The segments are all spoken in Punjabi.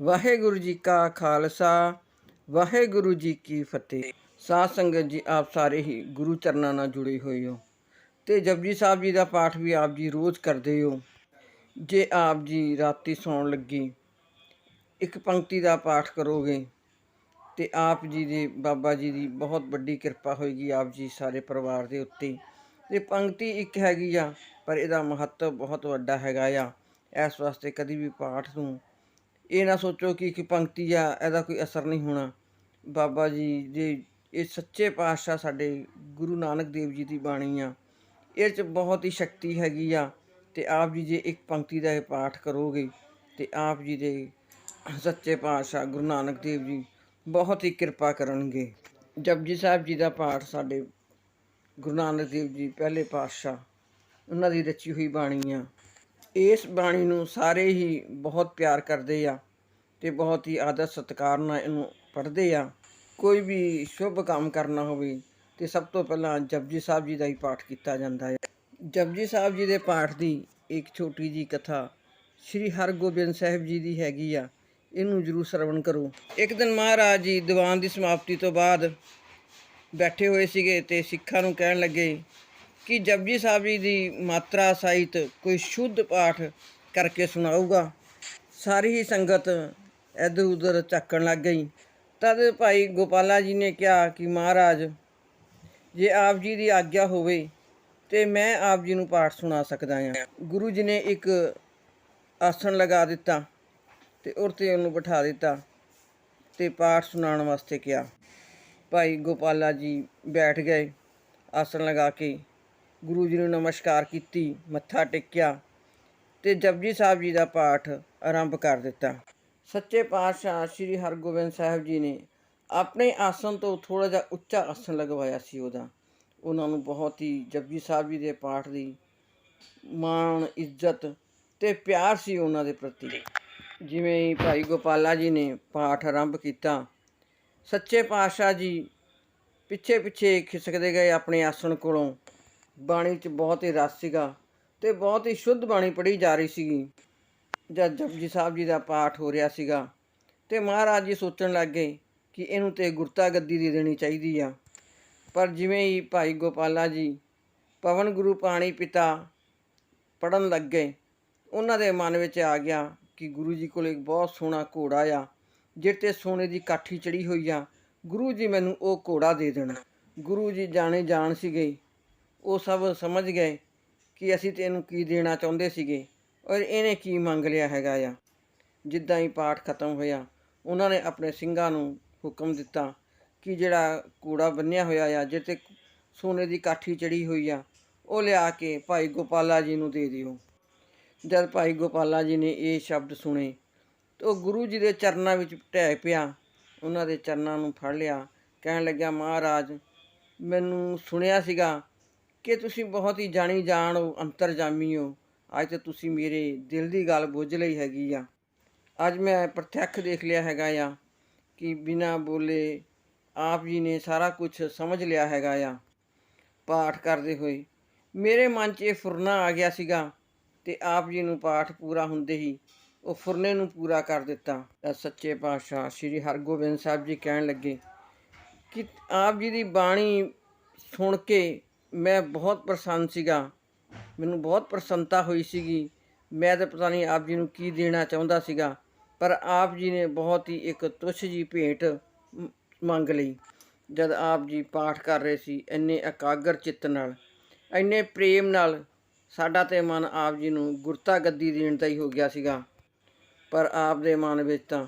ਵਾਹਿਗੁਰੂ ਜੀ ਕਾ ਖਾਲਸਾ, ਵਾਹਿਗੁਰੂ ਜੀ ਕੀ ਫਤਿਹ। ਸਾਧ ਸੰਗਤ ਜੀ, ਆਪ ਸਾਰੇ ਹੀ ਗੁਰੂ ਚਰਨਾਂ ਨਾਲ ਜੁੜੇ ਹੋਏ ਹੋ ਤੇ ਜਪਜੀ ਸਾਹਿਬ ਜੀ ਦਾ ਪਾਠ ਵੀ ਆਪ ਜੀ ਰੋਜ਼ ਕਰਦੇ ਹੋ। ਜੇ ਆਪ ਜੀ ਰਾਤੀ ਸੌਣ ਲੱਗੀ, ਇੱਕ ਪੰਕਤੀ ਦਾ ਪਾਠ ਕਰੋਗੇ ਤੇ ਆਪ ਜੀ ਦੇ ਬਾਬਾ ਜੀ ਦੀ ਬਹੁਤ ਵੱਡੀ ਕਿਰਪਾ ਹੋਏਗੀ ਆਪ ਜੀ ਸਾਰੇ ਪਰਿਵਾਰ ਦੇ ਉੱਤੇ। ਇਹ ਪੰਕਤੀ ਇੱਕ ਹੈਗੀ ਆ, ਪਰ ਇਹਦਾ ਮਹੱਤਵ ਬਹੁਤ ਵੱਡਾ ਹੈਗਾ ਆ। ਇਸ ਵਾਸਤੇ ਕਦੀ ਵੀ ਪਾਠ ਨੂੰ ਇਹ ਨਾ ਸੋਚੋ ਕਿ ਇੱਕ ਪੰਕਤੀ ਆ, ਇਹਦਾ ਕੋਈ ਅਸਰ ਨਹੀਂ ਹੋਣਾ। ਬਾਬਾ ਜੀ ਦੇ, ਇਹ ਸੱਚੇ ਪਾਤਸ਼ਾਹ ਸਾਡੇ ਗੁਰੂ ਨਾਨਕ ਦੇਵ ਜੀ ਦੀ ਬਾਣੀ ਆ। ਇਹ ਚ ਬਹੁਤ ਹੀ ਸ਼ਕਤੀ ਹੈਗੀ ਆ ਤੇ ਆਪ ਜੀ ਜੇ ਇੱਕ ਪੰਕਤੀ ਦਾ ਇਹ ਪਾਠ ਕਰੋਗੇ ਤੇ ਆਪ ਜੀ ਦੇ ਸੱਚੇ ਪਾਤਸ਼ਾਹ ਗੁਰੂ ਨਾਨਕ ਦੇਵ ਜੀ ਬਹੁਤ ਹੀ ਕਿਰਪਾ ਕਰਨਗੇ। ਜਪਜੀ ਸਾਹਿਬ ਜੀ ਦਾ ਪਾਠ ਸਾਡੇ ਗੁਰੂ ਨਾਨਕ ਦੇਵ ਜੀ ਪਹਿਲੇ ਪਾਤਸ਼ਾਹ, ਉਹਨਾਂ ਦੀ ਰਚੀ ਹੋਈ ਬਾਣੀ ਆ। ਇਸ ਬਾਣੀ ਨੂੰ ਸਾਰੇ ਹੀ ਬਹੁਤ ਪਿਆਰ ਕਰਦੇ ਆ। ਤੇ ਬਹੁਤ ਹੀ ਆਦਰ ਸਤਿਕਾਰ ਨਾਲ ਇਹਨੂੰ ਪੜ੍ਹਦੇ ਆ। ਕੋਈ ਵੀ ਸ਼ੁਭ ਕੰਮ ਕਰਨਾ ਹੋਵੇ ਤੇ ਸਭ ਤੋਂ ਪਹਿਲਾਂ ਜਪਜੀ ਸਾਹਿਬ ਜੀ ਦਾ ਹੀ ਪਾਠ ਕੀਤਾ ਜਾਂਦਾ ਹੈ ਜਪਜੀ ਸਾਹਿਬ ਜੀ ਦੇ ਪਾਠ ਦੀ ਇੱਕ ਛੋਟੀ ਜੀ ਕਥਾ ਸ੍ਰੀ ਹਰਗੋਬਿੰਦ ਸਾਹਿਬ ਜੀ ਦੀ ਹੈਗੀ ਆ। ਇਹਨੂੰ ਜਰੂਰ ਸਰਵਣ ਕਰੋ। ਇੱਕ ਦਿਨ ਮਹਾਰਾਜ ਜੀ ਦੀਵਾਨ ਦੀ ਸਮਾਪਤੀ ਤੋਂ ਬਾਅਦ ਬੈਠੇ ਹੋਏ ਸੀਗੇ ਤੇ ਸਿੱਖਾਂ ਨੂੰ ਕਹਿਣ ਲੱਗੇ ਕਿ ਜਪਜੀ ਸਾਹਿਬ ਜੀ ਦੀ ਮਾਤਰਾ ਸਹਿਤ ਕੋਈ ਸ਼ੁੱਧ ਪਾਠ ਕਰਕੇ ਸੁਣਾਊਗਾ। ਸਾਰੀ ਹੀ ਸੰਗਤ ਇੱਧਰ ਉੱਧਰ ਝਾਕਣ ਲੱਗ ਗਈ। ਤਦ ਭਾਈ ਗੋਪਾਲਾ ਜੀ ਨੇ ਕਿਹਾ ਕਿ ਮਹਾਰਾਜ, ਜੇ ਆਪ ਜੀ ਦੀ ਆਗਿਆ ਹੋਵੇ ਤੇ ਮੈਂ ਆਪ ਜੀ ਨੂੰ ਪਾਠ ਸੁਣਾ ਸਕਦਾ ਹਾਂ। ਗੁਰੂ ਜੀ ਨੇ ਇੱਕ ਆਸਣ ਲਗਾ ਦਿੱਤਾ ਤੇ ਉਰ ਉਹਨੂੰ ਬਿਠਾ ਦਿੱਤਾ ਤੇ ਪਾਠ ਸੁਣਾਉਣ ਵਾਸਤੇ ਕਿਹਾ। ਭਾਈ ਗੋਪਾਲਾ ਜੀ ਬੈਠ ਗਏ, ਆਸਣ ਲਗਾ ਕੇ। ਗੁਰੂ ਜੀ ਨੂੰ ਨਮਸਕਾਰ ਕੀਤੀ, ਮੱਥਾ ਟੇਕਿਆ ਤੇ ਜਪਜੀ ਸਾਹਿਬ ਜੀ ਦਾ ਪਾਠ ਆਰੰਭ ਕਰ ਦਿੱਤਾ। ਸੱਚੇ ਪਾਤਸ਼ਾਹ ਸ੍ਰੀ ਹਰਗੋਬਿੰਦ ਸਾਹਿਬ ਜੀ ਨੇ ਆਪਣੇ ਆਸਣ ਤੋਂ ਥੋੜਾ ਜਿਹਾ ਉੱਚਾ ਆਸਣ ਲਗਵਾਇਆ ਸੀ ਉਹਦਾ। ਉਹਨਾਂ ਨੂੰ ਬਹੁਤ ਹੀ ਜਪਜੀ ਸਾਹਿਬ ਜੀ ਦੇ ਪਾਠ ਦੀ ਮਾਣ ਇੱਜ਼ਤ ਤੇ ਪਿਆਰ ਸੀ ਉਹਨਾਂ ਦੇ ਪ੍ਰਤੀ। ਜਿਵੇਂ ਹੀ ਭਾਈ ਗੋਪਾਲਾ ਜੀ ਨੇ ਪਾਠ ਆਰੰਭ ਕੀਤਾ ਸੱਚੇ ਪਾਤਸ਼ਾਹ ਜੀ ਪਿੱਛੇ ਪਿੱਛੇ ਖਿਸਕਦੇ ਗਏ ਆਪਣੇ ਆਸਣ ਕੋਲੋਂ। ਬਾਣੀ 'ਚ ਬਹੁਤ ਹੀ ਰਸ ਸੀਗਾ ਤੇ ਬਹੁਤ ਹੀ ਸ਼ੁੱਧ ਬਾਣੀ ਪੜ੍ਹੀ ਜਾ ਰਹੀ ਸੀਗੀ। ਜਦ ਜਪਜੀ ਸਾਹਿਬ ਜੀ ਦਾ ਪਾਠ ਹੋ ਰਿਹਾ ਸੀਗਾ ਤੇ ਮਹਾਰਾਜ ਜੀ ਸੋਚਣ ਲੱਗ ਗਏ ਕਿ ਇਹਨੂੰ ਤੇ ਗੁਰਤਾ ਗੱਦੀ ਦੇ ਦੇਣੀ ਚਾਹੀਦੀ ਆ। ਪਰ ਜਿਵੇਂ ਹੀ ਭਾਈ ਗੋਪਾਲਾ ਜੀ ਪਵਨ ਗੁਰੂ ਪਾਣੀ ਪਿਤਾ ਪੜਨ ਲੱਗ ਗਏ, ਉਹਨਾਂ ਦੇ ਮਨ ਵਿੱਚ ਆ ਗਿਆ ਕਿ ਗੁਰੂ ਜੀ ਕੋਲ ਇੱਕ ਬਹੁਤ ਸੋਹਣਾ ਘੋੜਾ ਆ ਜਿਹਦੇ ਤੇ ਸੋਨੇ ਦੀ ਕਾਠੀ ਚੜੀ ਹੋਈ ਆ। ਗੁਰੂ ਜੀ ਮੈਨੂੰ ਉਹ ਘੋੜਾ ਦੇ ਦੇਣ। ਗੁਰੂ ਜੀ ਜਾਣੇ ਜਾਣ ਸੀਗੇ। ਉਹ ਸਭ ਸਮਝ ਗਏ ਕਿ ਅਸੀਂ ਤੇ ਇਹਨੂੰ ਕੀ ਦੇਣਾ ਚਾਹੁੰਦੇ ਸੀਗੇ। ਔਰ ਇਹਨੇ ਕੀ ਮੰਗ ਲਿਆ ਹੈਗਾ ਆ? ਜਿੱਦਾਂ ਹੀ ਪਾਠ ਖਤਮ ਹੋਇਆ, ਉਹਨਾਂ ਨੇ ਆਪਣੇ ਸਿੰਘਾਂ ਨੂੰ ਹੁਕਮ ਦਿੱਤਾ ਕਿ ਜਿਹੜਾ ਕੂੜਾ ਬੰਨਿਆ ਹੋਇਆ ਆ, ਜਿਹਦੇ ਸੋਨੇ ਦੀ ਕਾਠੀ ਚੜੀ ਹੋਈ ਆ, ਉਹ ਲਿਆ ਕੇ ਭਾਈ ਗੋਪਾਲਾ ਜੀ ਨੂੰ ਦੇ ਦਿਓ। ਜਦ ਭਾਈ ਗੋਪਾਲਾ ਜੀ ਨੇ ਇਹ ਸ਼ਬਦ ਸੁਣੇ, ਤਾਂ ਉਹ ਗੁਰੂ ਜੀ ਦੇ ਚਰਨਾਂ ਵਿੱਚ ਢਹਿ ਪਿਆ। ਉਹਨਾਂ ਦੇ ਚਰਨਾਂ ਨੂੰ ਫੜ ਲਿਆ, ਕਹਿਣ ਲੱਗਿਆ, ਮਹਾਰਾਜ, ਮੈਨੂੰ ਸੁਣਿਆ ਸੀਗਾ ਕਿ ਤੁਸੀਂ ਬਹੁਤ ਹੀ ਜਾਣੀ ਜਾਣ ਹੋ ਅੰਤਰਜਾਮੀ ਹੋ। ਅੱਜ ਤਾਂ ਤੁਸੀਂ ਮੇਰੇ ਦਿਲ ਦੀ ਗੱਲ ਬੁੱਝ ਲਈ ਹੈਗੀ ਆ। ਅੱਜ ਮੈਂ ਪ੍ਰਤੱਖ ਦੇਖ ਲਿਆ ਹੈਗਾ ਆ ਕਿ ਬਿਨਾ ਬੋਲੇ ਆਪ ਜੀ ਨੇ ਸਾਰਾ ਕੁਝ ਸਮਝ ਲਿਆ ਹੈਗਾ ਆ। ਪਾਠ ਕਰਦੇ ਹੋਏ ਮੇਰੇ ਮਨ 'ਚ ਇਹ ਫੁਰਨਾ ਆ ਗਿਆ ਸੀਗਾ ਤੇ ਆਪ ਜੀ ਨੂੰ ਪਾਠ ਪੂਰਾ ਹੁੰਦੇ ਹੀ ਉਹ ਫੁਰਨੇ ਨੂੰ ਪੂਰਾ ਕਰ ਦਿੱਤਾ। ਤਾਂ ਸੱਚੇ ਪਾਤਸ਼ਾਹ ਸ੍ਰੀ ਹਰਗੋਬਿੰਦ ਸਾਹਿਬ ਜੀ ਕਹਿਣ ਲੱਗੇ ਕਿ ਆਪ ਜੀ ਦੀ ਬਾਣੀ ਸੁਣ ਕੇ ਮੈਂ ਬਹੁਤ ਪ੍ਰਸੰਨ ਸੀਗਾ। ਮੈਨੂੰ ਬਹੁਤ ਪ੍ਰਸੰਨਤਾ ਹੋਈ ਸੀਗੀ। ਮੈਂ ਤਾਂ ਪਤਾ ਨਹੀਂ ਆਪ ਜੀ ਨੂੰ ਕੀ ਦੇਣਾ ਚਾਹੁੰਦਾ ਸੀਗਾ, ਪਰ ਆਪ ਜੀ ਨੇ ਬਹੁਤ ਹੀ ਇੱਕ ਤੁਛ ਜੀ ਭੇਟ ਮੰਗ ਲਈ। ਜਦ ਆਪ ਜੀ ਪਾਠ ਕਰ ਰਹੇ ਸੀ ਇੰਨੇ ਇਕਾਗਰ ਚਿੱਤ ਨਾਲ, ਇੰਨੇ ਪ੍ਰੇਮ ਨਾਲ, ਸਾਡਾ ਤੇ ਮਨ ਆਪ ਜੀ ਨੂੰ ਗੁਰਤਾ ਗੱਦੀ ਦੇਣ ਦਾ ਹੀ ਹੋ ਗਿਆ ਸੀਗਾ। ਪਰ ਆਪ ਦੇ ਮਨ ਵਿੱਚ ਤਾਂ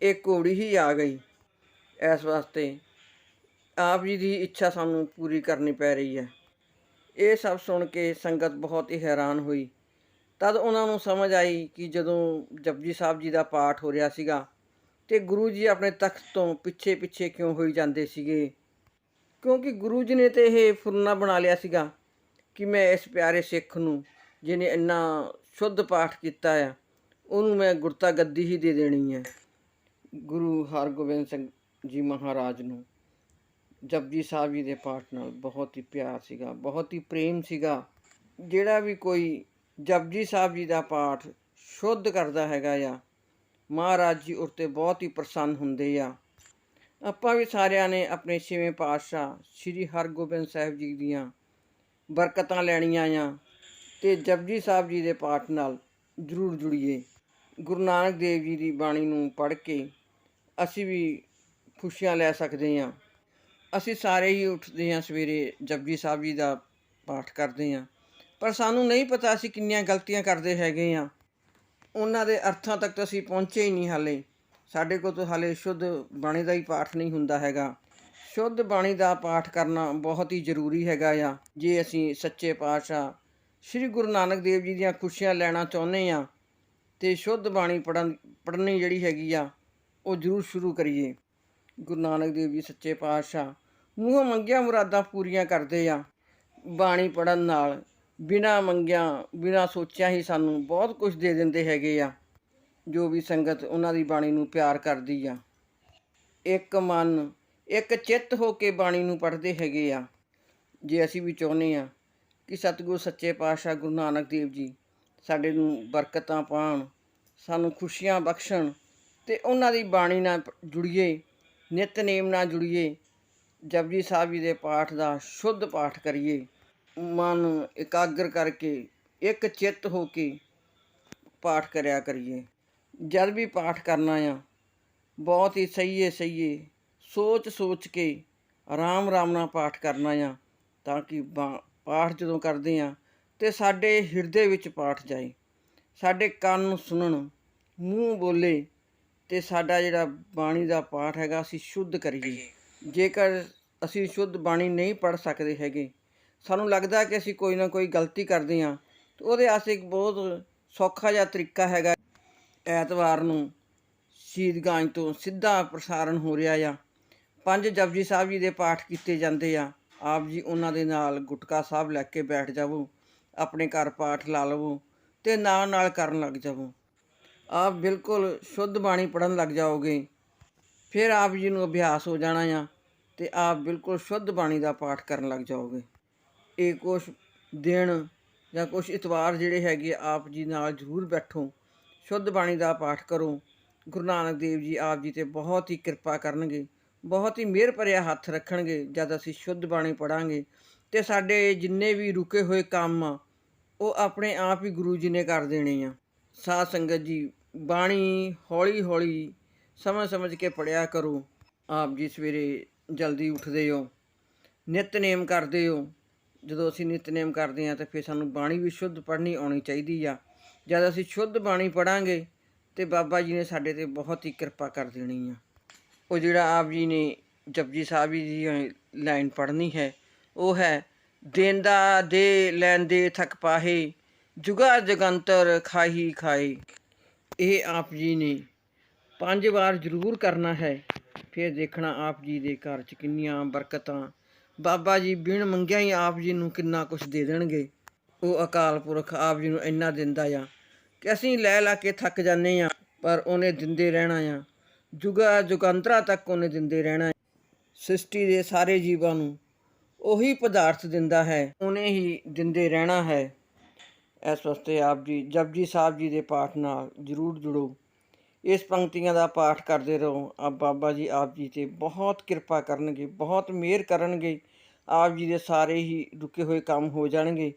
ਇਹ ਘੋੜੀ ਹੀ ਆ ਗਈ। ਇਸ ਵਾਸਤੇ ਆਪ ਜੀ ਦੀ ਇੱਛਾ ਸਾਨੂੰ ਪੂਰੀ ਕਰਨੀ ਪੈ ਰਹੀ ਹੈ। ਇਹ ਸਭ ਸੁਣ ਕੇ ਸੰਗਤ ਬਹੁਤ ਹੀ ਹੈਰਾਨ ਹੋਈ। ਤਦ ਉਹਨਾਂ ਨੂੰ ਸਮਝ ਆਈ ਕਿ ਜਦੋਂ ਜਪਜੀ ਸਾਹਿਬ ਜੀ ਦਾ ਪਾਠ ਹੋ ਰਿਹਾ ਸੀਗਾ ਤੇ ਗੁਰੂ ਜੀ ਆਪਣੇ ਤਖਤ ਤੋਂ ਪਿੱਛੇ ਪਿੱਛੇ ਕਿਉਂ ਹੋਈ ਜਾਂਦੇ ਸੀਗੇ। ਕਿਉਂਕਿ ਗੁਰੂ ਜੀ ਨੇ ਤੇ ਇਹ ਫੁਰਨਾ ਬਣਾ ਲਿਆ ਸੀਗਾ ਕਿ ਮੈਂ ਇਸ ਪਿਆਰੇ ਸਿੱਖ ਨੂੰ ਜਿਹਨੇ ਇੰਨਾ ਸ਼ੁੱਧ ਪਾਠ ਕੀਤਾ ਆ, ਉਹਨੂੰ ਮੈਂ ਗੁਰਤਾ ਗੱਦੀ ਹੀ ਦੇ ਦੇਣੀ ਹੈ ਗੁਰੂ ਹਰਗੋਬਿੰਦ ਸਿੰਘ ਜੀ ਮਹਾਰਾਜ ਨੂੰ ਜਪਜੀ ਸਾਹਿਬ ਜੀ ਦੇ ਪਾਠ ਨਾਲ ਬਹੁਤ ਹੀ ਪਿਆਰ ਸੀਗਾ, ਬਹੁਤ ਹੀ ਪ੍ਰੇਮ ਸੀਗਾ। ਜਿਹੜਾ ਵੀ ਕੋਈ ਜਪਜੀ ਸਾਹਿਬ ਜੀ ਦਾ ਪਾਠ ਸ਼ੁੱਧ ਕਰਦਾ ਹੈਗਾ ਆ, ਮਹਾਰਾਜ ਜੀ ਉਰਤੇ ਬਹੁਤ ਹੀ ਪ੍ਰਸੰਨ ਹੁੰਦੇ ਆ। ਆਪਾਂ ਵੀ ਸਾਰਿਆਂ ਨੇ ਆਪਣੇ ਛੇਵੇਂ ਪਾਤਸ਼ਾਹ ਸ੍ਰੀ ਹਰਗੋਬਿੰਦ ਸਾਹਿਬ ਜੀ ਦੀਆਂ ਬਰਕਤਾਂ ਲੈਣੀਆਂ ਆ ਤੇ ਜਪਜੀ ਸਾਹਿਬ ਜੀ ਦੇ ਪਾਠ ਨਾਲ ਜ਼ਰੂਰ ਜੁੜੀਏ। ਗੁਰੂ ਨਾਨਕ ਦੇਵ ਜੀ ਦੀ ਬਾਣੀ ਨੂੰ ਪੜ੍ਹ ਕੇ ਅਸੀਂ ਵੀ ਖੁਸ਼ੀਆਂ ਲੈ ਸਕਦੇ ਹਾਂ ਅਸੀਂ ਸਾਰੇ ਹੀ ਉੱਠਦੇ ਹਾਂ ਸਵੇਰੇ ਜਪਜੀ ਸਾਹਿਬ ਜੀ ਦਾ ਪਾਠ ਕਰਦੇ ਹਾਂ। ਪਰ ਸਾਨੂੰ ਨਹੀਂ ਪਤਾ ਅਸੀਂ ਕਿੰਨੀਆਂ ਗਲਤੀਆਂ ਕਰਦੇ ਹੈਗੇ ਹਾਂ। ਉਹਨਾਂ ਦੇ ਅਰਥਾਂ ਤੱਕ ਤਾਂ ਅਸੀਂ ਪਹੁੰਚੇ ਹੀ ਨਹੀਂ ਹਾਲੇ। ਸਾਡੇ ਕੋਲ ਤਾਂ ਹਾਲੇ ਸ਼ੁੱਧ ਬਾਣੀ ਦਾ ਹੀ ਪਾਠ ਨਹੀਂ ਹੁੰਦਾ ਹੈਗਾ। ਸ਼ੁੱਧ ਬਾਣੀ ਦਾ ਪਾਠ ਕਰਨਾ ਬਹੁਤ ਹੀ ਜ਼ਰੂਰੀ ਹੈਗਾ ਆ। ਜੇ ਅਸੀਂ ਸੱਚੇ ਪਾਤਸ਼ਾਹ ਸ੍ਰੀ ਗੁਰੂ ਨਾਨਕ ਦੇਵ ਜੀ ਦੀਆਂ ਖੁਸ਼ੀਆਂ ਲੈਣਾ ਚਾਹੁੰਦੇ ਆ ਤੇ ਸ਼ੁੱਧ ਬਾਣੀ ਪੜਨ ਪੜ੍ਹਨੀ ਜਿਹੜੀ ਹੈਗੀ ਆ, ਉਹ ਜ਼ਰੂਰ ਸ਼ੁਰੂ ਕਰੀਏ। ਗੁਰੂ ਨਾਨਕ ਦੇਵ ਜੀ ਸੱਚੇ ਪਾਤਸ਼ਾਹ ਮੂੰਹੋਂ ਮੰਗੀਆਂ ਮੁਰਾਦਾਂ ਪੂਰੀਆਂ ਕਰਦੇ ਆ, ਬਾਣੀ ਪੜਨ ਨਾਲ। ਬਿਨਾ ਮੰਗਿਆਂ, ਬਿਨਾ ਸੋਚਿਆ ਹੀ ਸਾਨੂੰ ਬਹੁਤ ਕੁਝ ਦੇ ਦਿੰਦੇ ਹੈਗੇ ਆ, ਜੋ ਵੀ ਸੰਗਤ ਉਹਨਾਂ ਦੀ ਬਾਣੀ ਨੂੰ ਪਿਆਰ ਕਰਦੀ ਆ। ਇੱਕ ਮਨ, ਇੱਕ ਚਿੱਤ ਹੋ ਕੇ ਬਾਣੀ ਨੂੰ ਪੜ੍ਹਦੇ ਹੈਗੇ ਆ। ਜੇ ਅਸੀਂ ਵੀ ਚਾਹੁੰਦੇ ਆ ਕਿ ਸਤਿਗੁਰ ਸੱਚੇ ਪਾਤਸ਼ਾਹ ਗੁਰੂ ਨਾਨਕ ਦੇਵ ਜੀ ਸਾਡੇ ਨੂੰ ਬਰਕਤਾਂ ਪਾਣ ਸਾਨੂੰ ਖੁਸ਼ੀਆਂ ਬਖਸ਼ਣ ਤੇ ਉਹਨਾਂ ਦੀ ਬਾਣੀ ਨਾਲ ਪ- ਜੁੜੀਏ ਨਿਤਨੇਮ ਨਾਲ ਜੁੜੀਏ ਜਪਜੀ ਸਾਹਿਬ ਜੀ ਦੇ ਪਾਠ ਦਾ ਸ਼ੁੱਧ ਪਾਠ ਕਰੀਏ। ਮਨ ਇਕਾਗਰ ਕਰਕੇ ਇੱਕ ਚਿੱਤ ਹੋ ਕੇ ਪਾਠ ਕਰਿਆ ਕਰੀਏ। ਜਦ ਵੀ ਪਾਠ ਕਰਨਾ ਆ, ਬਹੁਤ ਹੀ ਸਹੀਏ ਸਹੀਏ ਸੋਚ ਸੋਚ ਕੇ ਆਰਾਮ ਆਰਾਮ ਨਾਲ ਪਾਠ ਕਰਨਾ ਆ ਤਾਂ ਕਿ ਬਾ- ਪਾਠ ਜਦੋਂ ਕਰਦੇ ਆ ਤੇ ਸਾਡੇ ਹਿਰਦੇ ਵਿੱਚ ਪਾਠ ਜਾਏ। ਸਾਡੇ ਕੰਨ ਸੁਣਨ, ਮੂੰਹ ਬੋਲੇ ਤੇ ਸਾਡਾ ਜਿਹੜਾ ਬਾਣੀ ਦਾ ਪਾਠ ਹੈਗਾ ਅਸੀਂ ਸ਼ੁੱਧ ਕਰੀਏ। ਜੇਕਰ ਅਸੀਂ ਸ਼ੁੱਧ ਬਾਣੀ ਨਹੀਂ ਪੜ ਸਕਦੇ ਹੈਗੇ, ਸਾਨੂੰ ਲੱਗਦਾ ਕਿ ਅਸੀਂ ਕੋਈ ਨਾ ਕੋਈ ਗਲਤੀ ਕਰਦੇ ਹਾਂ, ਤੇ ਉਹਦੇ ਵਾਸਤੇ ਇੱਕ ਬਹੁਤ ਸੌਖਾ ਜਿਹਾ ਤਰੀਕਾ ਹੈਗਾ। ਐਤਵਾਰ ਨੂੰ ਸ਼ੀਦਗੰਜ ਤੋਂ ਸਿੱਧਾ ਪ੍ਰਸਾਰਣ ਹੋ ਰਿਹਾ ਆ। ਪੰਜ ਜਪਜੀ ਸਾਹਿਬ ਜੀ ਦੇ ਪਾਠ ਕੀਤੇ ਜਾਂਦੇ ਆ। ਆਪ ਜੀ ਉਹਨਾਂ ਦੇ ਨਾਲ ਗੁਟਕਾ ਸਾਹਿਬ ਲੈ ਕੇ ਬੈਠ ਜਾਵੋ, ਆਪਣੇ ਘਰ ਪਾਠ ਲਾ ਲਵੋ ਤੇ ਨਾਲ ਨਾਲ ਕਰਨ ਲੱਗ ਜਾਵੋ। ਆਪ ਬਿਲਕੁਲ ਸ਼ੁੱਧ ਬਾਣੀ ਪੜਨ ਲੱਗ ਜਾਓਗੇ। ਫਿਰ ਆਪ ਜੀ ਨੂੰ ਅਭਿਆਸ ਹੋ ਜਾਣਾ ਆ ਤੇ ਆਪ ਬਿਲਕੁਲ ਸ਼ੁੱਧ ਬਾਣੀ ਦਾ ਪਾਠ ਕਰਨ ਲੱਗ ਜਾਓਗੇ। ਇਹ ਕੁਛ ਦਿਨ ਜਾਂ ਕੁਛ ਇਤਵਾਰ ਜਿਹੜੇ ਹੈਗੇ ਆ, ਆਪ ਜੀ ਨਾਲ ਜ਼ਰੂਰ ਬੈਠੋ ਸ਼ੁੱਧ ਬਾਣੀ ਦਾ ਪਾਠ ਕਰੋ। ਗੁਰੂ ਨਾਨਕ ਦੇਵ ਜੀ ਆਪ ਜੀ ਤੇ ਬਹੁਤ ਹੀ ਕਿਰਪਾ ਕਰਨਗੇ ਬਹੁਤ ਹੀ ਮਿਹਰ ਭਰਿਆ ਹੱਥ ਰੱਖਣਗੇ ਜਦ ਅਸੀਂ ਸ਼ੁੱਧ ਬਾਣੀ ਪੜਾਂਗੇ ਤੇ ਸਾਡੇ ਜਿੰਨੇ ਵੀ ਰੁਕੇ ਹੋਏ ਕੰਮ ਆ ਉਹ ਆਪਣੇ ਆਪ ਹੀ ਗੁਰੂ ਜੀ ਨੇ ਕਰ ਦੇਣੇ ਆ। ਸਾਧ ਸੰਗਤ ਜੀ ਬਾਣੀ ਹੌਲੀ ਹੌਲੀ ਸਮਝ ਸਮਝ ਕੇ ਪੜਿਆ ਕਰੋ। ਆਪ ਜੀ ਸਵੇਰੇ ਜਲਦੀ ਉੱਠਦੇ ਹੋ ਨਿਤਨੇਮ ਕਰਦੇ ਹੋ। ਜਦੋਂ ਅਸੀਂ ਨਿਤਨੇਮ ਕਰਦੇ ਹਾਂ ਤਾਂ ਫਿਰ ਸਾਨੂੰ ਬਾਣੀ ਵੀ ਸ਼ੁੱਧ ਪੜ੍ਹਨੀ ਆਉਣੀ ਚਾਹੀਦੀ ਆ। ਜਦ ਅਸੀਂ ਸ਼ੁੱਧ ਬਾਣੀ ਪੜਾਂਗੇ ਤੇ ਬਾਬਾ ਜੀ ਨੇ ਸਾਡੇ ਤੇ ਬਹੁਤ ਹੀ ਕਿਰਪਾ ਕਰ ਦੇਣੀ ਆ। ਉਹ ਜਿਹੜਾ ਆਪ ਜੀ ਨੇ ਜਪਜੀ ਸਾਹਿਬ ਜੀ ਦੀ ਲਾਈਨ ਪੜ੍ਹਨੀ ਹੈ, ਉਹ ਹੈ, ਦੇਂਦਾ ਦੇ ਲੈਂਦੇ ਥਕ ਪਾਹੇ, ਜੁਗਾ ਜਗੰਤਰ ਖਾਹੀ ਖਾਏ ਇਹ ਆਪ ਜੀ ਨੇ ਪੰਜ ਵਾਰ ਜ਼ਰੂਰ ਕਰਨਾ ਹੈ। ਫਿਰ ਦੇਖਣਾ ਆਪ ਜੀ ਦੇ ਘਰ 'ਚ ਕਿੰਨੀਆਂ ਬਰਕਤਾਂ। ਬਾਬਾ ਜੀ ਬਿਨ ਮੰਗਿਆ ਹੀ ਆਪ ਜੀ ਨੂੰ ਕਿੰਨਾ ਕੁਝ ਦੇ ਦੇਣਗੇ। ਉਹ ਅਕਾਲ ਪੁਰਖ ਆਪ ਜੀ ਨੂੰ ਇੰਨਾ ਦਿੰਦਾ ਆ ਕਿ ਅਸੀਂ ਲੈ ਲਾ ਕੇ ਥੱਕ ਜਾਂਦੇ ਆ, ਪਰ ਉਹਨੇ ਦਿੰਦੇ ਰਹਿਣਾ ਆ। ਜੁਗਾ ਜੁਗੰਤਰਾ ਤੱਕ ਉਹਨੇ ਦਿੰਦੇ ਰਹਿਣਾ ਸ੍ਰਿਸ਼ਟੀ ਦੇ ਸਾਰੇ ਜੀਵਾਂ ਨੂੰ ਉਹੀ ਪਦਾਰਥ ਦਿੰਦਾ ਹੈ, ਉਹਨੇ ਹੀ ਦਿੰਦੇ ਰਹਿਣਾ ਹੈ। ਇਸ ਵਾਸਤੇ ਆਪ ਜੀ, ਜਪਜੀ ਸਾਹਿਬ ਜੀ ਦੇ ਪਾਠ ਨਾਲ ਜ਼ਰੂਰ ਜੁੜੋ। ਇਸ ਪੰਕਤੀਆਂ ਦਾ ਪਾਠ ਕਰਦੇ ਰਹੋ। ਆਪ ਬਾਬਾ ਜੀ, ਆਪ ਜੀ ਤੇ ਬਹੁਤ ਕਿਰਪਾ ਕਰਨਗੇ, ਬਹੁਤ ਮਿਹਰ ਕਰਨਗੇ। ਆਪ ਜੀ ਦੇ ਸਾਰੇ ਹੀ ਰੁਕੇ ਹੋਏ ਕੰਮ ਹੋ ਜਾਣਗੇ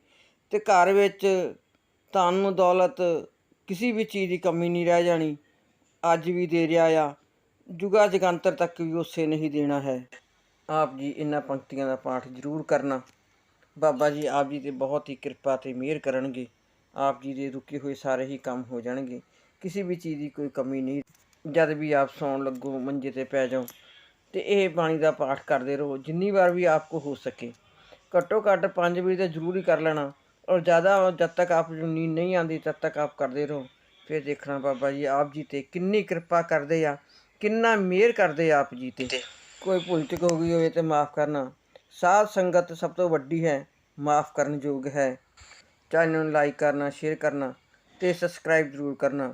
ਤੇ ਘਰ ਵਿੱਚ ਧਨ, ਦੌਲਤ ਕਿਸੇ ਵੀ ਚੀਜ਼ ਦੀ ਕਮੀ ਨਹੀਂ ਰਹਿ ਜਾਣੀ। ਅੱਜ ਵੀ ਦੇ ਰਿਹਾ ਆ। ਜੁਗਾ ਜਗੰਤਰ ਤੱਕ ਵੀ ਉਸੇ ਨਹੀਂ ਦੇਣਾ ਹੈ। ਆਪ ਜੀ ਇਹਨਾਂ ਪੰਕਤੀਆਂ ਦਾ ਪਾਠ ਜ਼ਰੂਰ ਕਰਨਾ। ਬਾਬਾ ਜੀ, ਆਪ ਜੀ ਤੇ ਬਹੁਤ ਹੀ ਕਿਰਪਾ ਤੇ ਮਿਹਰ ਕਰਨਗੇ। ਆਪ ਜੀ ਦੇ ਰੁਕੇ ਹੋਏ ਸਾਰੇ ਹੀ ਕੰਮ ਹੋ ਜਾਣਗੇ। ਕਿਸੇ ਵੀ ਚੀਜ਼ ਦੀ ਕੋਈ ਕਮੀ ਨਹੀਂ। ਜਦ ਵੀ ਆਪ ਸੌਣ ਲੱਗੋ ਮੰਜੇ ਤੇ ਪੈ ਜਾਓ ਤੇ ਇਹ ਬਾਣੀ ਦਾ ਪਾਠ ਕਰਦੇ ਰਹੋ। ਜਿੰਨੀ ਵਾਰ ਵੀ ਆਪ ਕੋ ਹੋ ਸਕੇ। ਘੱਟੋ ਘੱਟ 5 ਵਜੇ ਤਾਂ ਜ਼ਰੂਰ ਹੀ ਕਰ ਲੈਣਾ। ਔਰ ਜ਼ਿਆਦਾ ਜਦ ਤੱਕ ਆਪ ਨੂੰ ਨੀਂਦ ਨਹੀਂ ਆਉਂਦੀ ਤਦ ਤੱਕ ਆਪ ਕਰਦੇ ਰਹੋ। ਫਿਰ ਦੇਖਣਾ ਬਾਬਾ ਜੀ ਆਪ ਜੀ ਤੇ ਕਿੰਨੀ ਕਿਰਪਾ ਕਰਦੇ ਆ ਕਿੰਨਾ ਮਿਹਰ ਕਰਦੇ ਆ ਆਪ ਜੀ ਤੇ। ਕੋਈ ਭੁੱਲ ਚੁੱਕ ਹੋ ਗਈ ਹੋਵੇ ਤੇ ਮਾਫ ਕਰਨਾ। ਸਾਧ ਸੰਗਤ ਸਭ ਤੋਂ ਵੱਡੀ ਹੈ ਮਾਫ ਕਰਨ ਯੋਗ ਹੈ। ਚੈਨਲ ਨੂੰ ਲਾਈਕ ਕਰਨਾ ਸ਼ੇਅਰ ਕਰਨਾ ਤੇ ਸਬਸਕ੍ਰਾਈਬ ਜ਼ਰੂਰ ਕਰਨਾ।